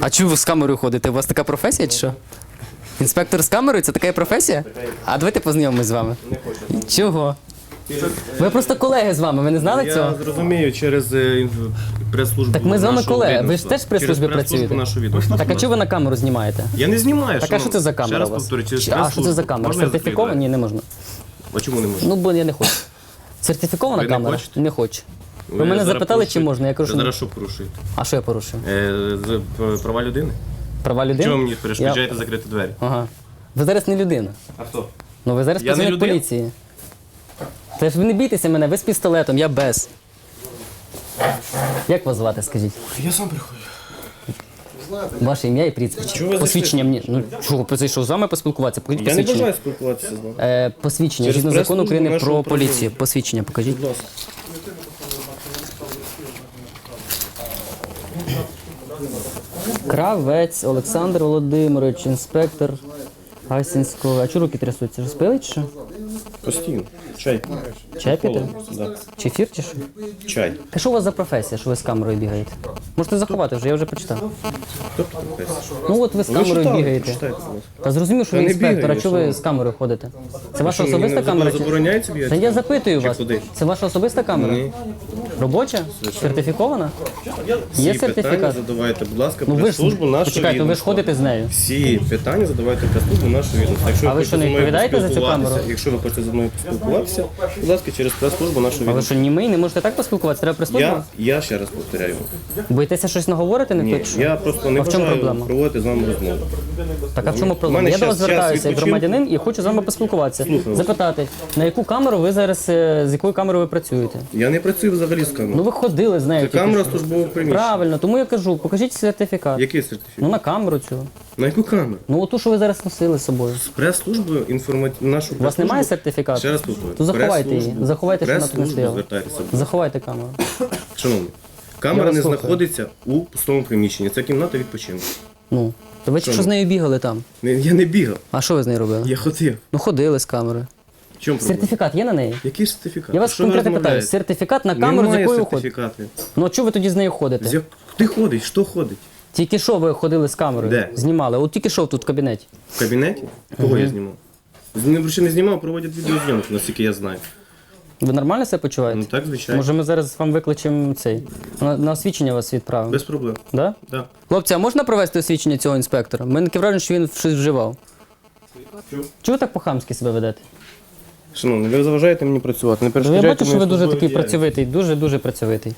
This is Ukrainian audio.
А чому ви з камерою ходите? У вас така професія чи що? Інспектор з камерою це така є професія? А давайте познайомимось з вами. Не хочу. Чого? Ви просто колеги з вами, ви не знали Я цього? зрозумію через е, інф- прес-службу. Так ми з вами нашого колеги. Ви ж відомства. теж в прес-службі Через прес-службу працюєте? нашого відомства. Так а чого ви на камеру знімаєте? Я не знімаю. Так а що це за камера Ще раз у вас? повторю, через Чи- А що це прес-службу. за камера? Можна я Сертифікована? Ні, не можна. А чому не можна? Ну, бо я не хочу. Сертифікована Ви не камера? хочете? Не хочу. Ви, Ви мене зараз запитали, чи порушуєте. можна. Я кажу, що зараз що порушуєте? А що я порушую? Е, з- п- Права людини? Права людини? Чого мені Я- перешкоджаєте закрити двері? Ага. Ви зараз не людина. А хто? Ну ви зараз Я не працівник людина? поліції. Та ж ви не бійтеся мене, ви з пістолетом, я без. Як вас звати, скажіть? Я сам приходжу. Ваше ім'я і прізвище. Чого ви Посвідчення мені. Ну чого прийшов з вами поспілкуватися? Покажіть Я не посвідчення. бажаю спілкуватися з вами. Е, посвідчення Через згідно закону прес-службу України нашого про управління. поліцію. Посвідчення покажіть. Будь ласка. Кравець Олександр Володимирович, інспектор Гайсинського. А чого руки трясуться? Розпили чи що? Постійно. Чай. Чай п'єте? Да. Чефір чи що? Чай. А що у вас за професія, що ви з камерою бігаєте? Можете заховати вже, я вже почитав. Ну от ви з камерою бігаєте. Та зрозумів, що ви інспектор, а чого ви з камерою ходите? Це ваша особиста камера? Забороняється Та я запитую вас. Це ваша особиста камера? Робоча? Сертифікована? Є сертифікат? задавайте, будь ласка, Ну ви ж прес-службу нашого почекайте, ви ж ходите з нею. Всі питання задавайте прес-службу нашого відомства. Якщо А ви що, не відповідаєте за цю камеру? Якщо ви хочете зі мною поспілкуватися, будь ласка, через прес-службу нашого А ви відомства. що, німий, не можете так поспілкуватися? Треба прислужбу? Я, я ще раз повторяю. Боїтеся щось наговорити, не Ні, я просто не А в чому бажаю проблема? проводити з вами розмову. Так а в чому проблема? мене Я до вас щас звертаюся як відпочинку. громадянин і хочу з вами поспілкуватися. Слухаю. Запитати, на яку камеру ви зараз, е, з якою камерою ви працюєте? Я не працюю взагалі з Ну камерою. ви ходили з нею. Це тільки камера що. службового приміщення. Правильно, тому я кажу, покажіть сертифікат. Який сертифікат? Ну на камеру цю. На яку камеру? Ну оту, що ви зараз носили з собою. З прес-службою інформаційну нашу У вас немає сертифікату? Ще раз повторюю. То заховайте її. Прес-службу. Заховайте, що вона тут не Прес-службу стояла. звертайтеся. Заховайте камеру. Шановні, камера не слухаю. знаходиться у пустому приміщенні. Це кімната відпочинку. Ну. То ви тільки що з нею бігали там. Не- Я не бігав, А що ви з нею робили? я ходив. Ну ходили з камерою. В чому проблема? Сертифікат є на неї? Який сертифікат? Я вас Що ви конкретно питаю. розмовляєте? Сертифікат на камеру, з Немає якою ви ходите? сертифікату. Ну а чого ви тоді з нею ходите? З як... Ти ходиш, що ходить? Тільки що ви ходили з камерою? Де? Знімали. От тільки що тут в кабінеті. В кабінеті? Кого я знімав? З ще не знімав, проводять відеозйомку, наскільки я знаю. Ви нормально себе почуваєте? Ну так, звичайно. Може ми зараз вам викличемо цей. На, на освідчення вас відправимо. Без проблем. Да? Да. Хлопці, а можна провести освідчення цього інспектора? Ми не таке враження, що він щось вживав. Чого? Чого ви так по-хамськи себе ведете? Шановний, ви заважаєте мені працювати. Не Ну, я перешкоджайте бачу, що ви моїй дуже службовій такий діяльності. працьовитий, дуже-дуже працьовитий.